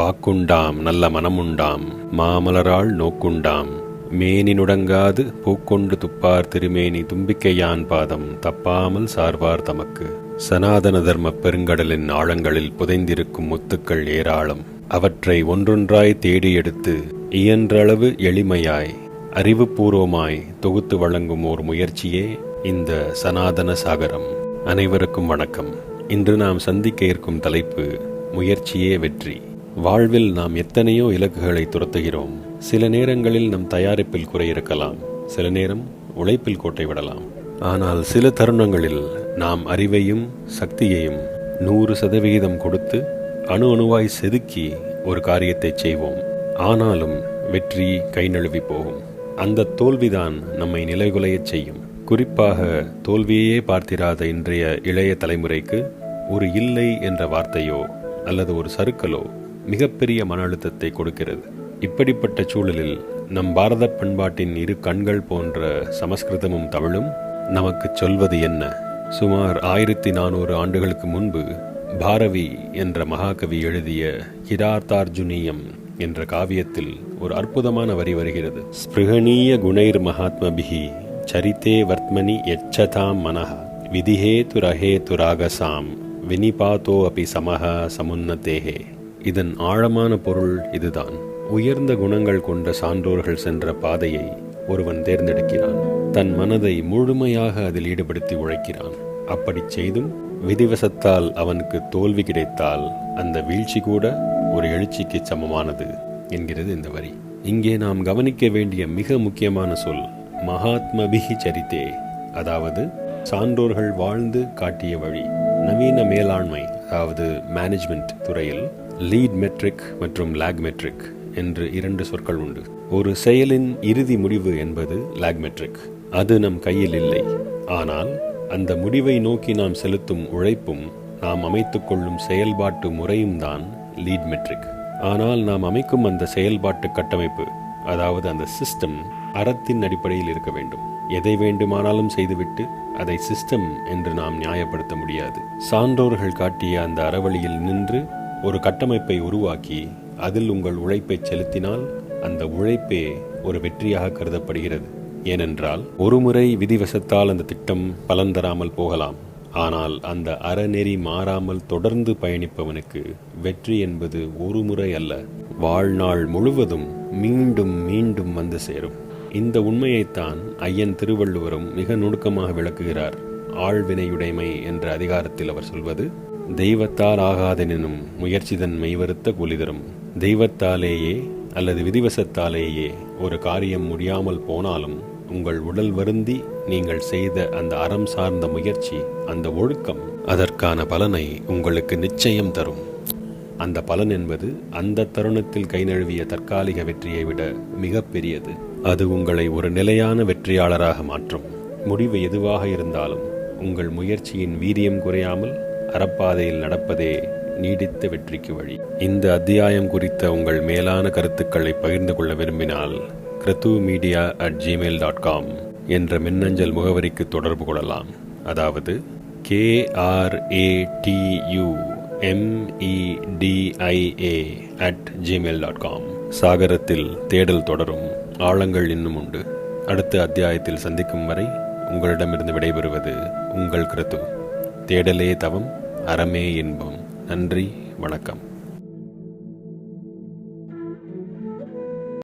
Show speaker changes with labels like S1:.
S1: வாக்குண்டாம் நல்ல மனமுண்டாம் மாமலரால் நோக்குண்டாம் மேனி நுடங்காது பூக்கொண்டு துப்பார் திருமேனி தும்பிக்கையான் பாதம் தப்பாமல் சார்வார் தமக்கு சனாதன தர்ம பெருங்கடலின் ஆழங்களில் புதைந்திருக்கும் முத்துக்கள் ஏராளம் அவற்றை ஒன்றொன்றாய் தேடி எடுத்து இயன்றளவு எளிமையாய் அறிவுபூர்வமாய் தொகுத்து வழங்கும் ஓர் முயற்சியே இந்த சனாதன சாகரம் அனைவருக்கும் வணக்கம் இன்று நாம் சந்திக்க இருக்கும் தலைப்பு முயற்சியே வெற்றி வாழ்வில் நாம் எத்தனையோ இலக்குகளை துரத்துகிறோம் சில நேரங்களில் நம் தயாரிப்பில் குறை இருக்கலாம் சில நேரம் உழைப்பில் கோட்டை விடலாம் ஆனால் சில தருணங்களில் நாம் அறிவையும் சக்தியையும் நூறு சதவிகிதம் கொடுத்து அணு அணுவாய் செதுக்கி ஒரு காரியத்தை செய்வோம் ஆனாலும் வெற்றி கை நழுவி போகும் அந்த தோல்விதான் நம்மை நிலைகுலையச் செய்யும் குறிப்பாக தோல்வியையே பார்த்திராத இன்றைய இளைய தலைமுறைக்கு ஒரு இல்லை என்ற வார்த்தையோ அல்லது ஒரு சருக்கலோ மிகப்பெரிய மன அழுத்தத்தை கொடுக்கிறது இப்படிப்பட்ட சூழலில் நம் பாரத பண்பாட்டின் இரு கண்கள் போன்ற சமஸ்கிருதமும் தமிழும் நமக்கு சொல்வது என்ன சுமார் ஆயிரத்தி நானூறு ஆண்டுகளுக்கு முன்பு பாரவி என்ற மகாகவி எழுதிய கிரார்த்தார்ஜுனியம் என்ற காவியத்தில் ஒரு அற்புதமான வரி வருகிறது ஸ்பிருகணீய குணைர் மகாத்மபிகி சரித்தே வர்த்மனி எச்சதாம் மனஹா விதிஹே துரஹே துராகசாம் வினிபாத்தோ அபி சமஹ சமுன்னதேஹே இதன் ஆழமான பொருள் இதுதான் உயர்ந்த குணங்கள் கொண்ட சான்றோர்கள் சென்ற பாதையை ஒருவன் தேர்ந்தெடுக்கிறான் தன் மனதை முழுமையாக அதில் ஈடுபடுத்தி உழைக்கிறான் அப்படி செய்தும் விதிவசத்தால் அவனுக்கு தோல்வி கிடைத்தால் அந்த வீழ்ச்சி கூட ஒரு எழுச்சிக்கு சமமானது என்கிறது இந்த வரி இங்கே நாம் கவனிக்க வேண்டிய மிக முக்கியமான சொல் மகாத்மபிகி சரித்தே அதாவது சான்றோர்கள் வாழ்ந்து காட்டிய வழி நவீன மேலாண்மை அதாவது மேனேஜ்மெண்ட் துறையில் லீட் மெட்ரிக் மற்றும் லேக் மெட்ரிக் என்று இரண்டு சொற்கள் உண்டு ஒரு செயலின் இறுதி முடிவு என்பது லேக் மெட்ரிக் அது நம் கையில் இல்லை ஆனால் அந்த முடிவை நோக்கி நாம் செலுத்தும் உழைப்பும் நாம் அமைத்துக்கொள்ளும் செயல்பாட்டு முறையும் தான் லீட் மெட்ரிக் ஆனால் நாம் அமைக்கும் அந்த செயல்பாட்டு கட்டமைப்பு அதாவது அந்த சிஸ்டம் அறத்தின் அடிப்படையில் இருக்க வேண்டும் எதை வேண்டுமானாலும் செய்துவிட்டு அதை சிஸ்டம் என்று நாம் நியாயப்படுத்த முடியாது சான்றோர்கள் காட்டிய அந்த அறவழியில் நின்று ஒரு கட்டமைப்பை உருவாக்கி அதில் உங்கள் உழைப்பை செலுத்தினால் அந்த உழைப்பே ஒரு வெற்றியாக கருதப்படுகிறது ஏனென்றால் ஒருமுறை விதிவசத்தால் அந்த திட்டம் பலன் தராமல் போகலாம் ஆனால் அந்த அறநெறி மாறாமல் தொடர்ந்து பயணிப்பவனுக்கு வெற்றி என்பது ஒரு முறை அல்ல வாழ்நாள் முழுவதும் மீண்டும் மீண்டும் வந்து சேரும் இந்த உண்மையைத்தான் ஐயன் திருவள்ளுவரும் மிக நுணுக்கமாக விளக்குகிறார் ஆழ்வினையுடைமை என்ற அதிகாரத்தில் அவர் சொல்வது தெய்வத்தால் ஆகாதெனினும் முயற்சி தன் மெய்வருத்த குளிதரும் தெய்வத்தாலேயே அல்லது விதிவசத்தாலேயே ஒரு காரியம் முடியாமல் போனாலும் உங்கள் உடல் வருந்தி நீங்கள் செய்த அந்த அறம் சார்ந்த முயற்சி அந்த ஒழுக்கம் அதற்கான பலனை உங்களுக்கு நிச்சயம் தரும் அந்த பலன் என்பது அந்த தருணத்தில் கை நழுவிய தற்காலிக வெற்றியை விட மிக பெரியது அது உங்களை ஒரு நிலையான வெற்றியாளராக மாற்றும் முடிவு எதுவாக இருந்தாலும் உங்கள் முயற்சியின் வீரியம் குறையாமல் அறப்பாதையில் நடப்பதே நீடித்த வெற்றிக்கு வழி இந்த அத்தியாயம் குறித்த உங்கள் மேலான கருத்துக்களை பகிர்ந்து கொள்ள விரும்பினால் Kirathu media at Gmail dot com என்ற மின்னஞ்சல் முகவரிக்கு தொடர்பு கொள்ளலாம் அதாவது U M E D I A at Gmail dot com சாகரத்தில் தேடல் தொடரும் ஆழங்கள் இன்னும் உண்டு அடுத்த அத்தியாயத்தில் சந்திக்கும் வரை உங்களிடமிருந்து விடைபெறுவது உங்கள் கிரத்து தேடலே தவம் அறமே இன்பம் நன்றி வணக்கம்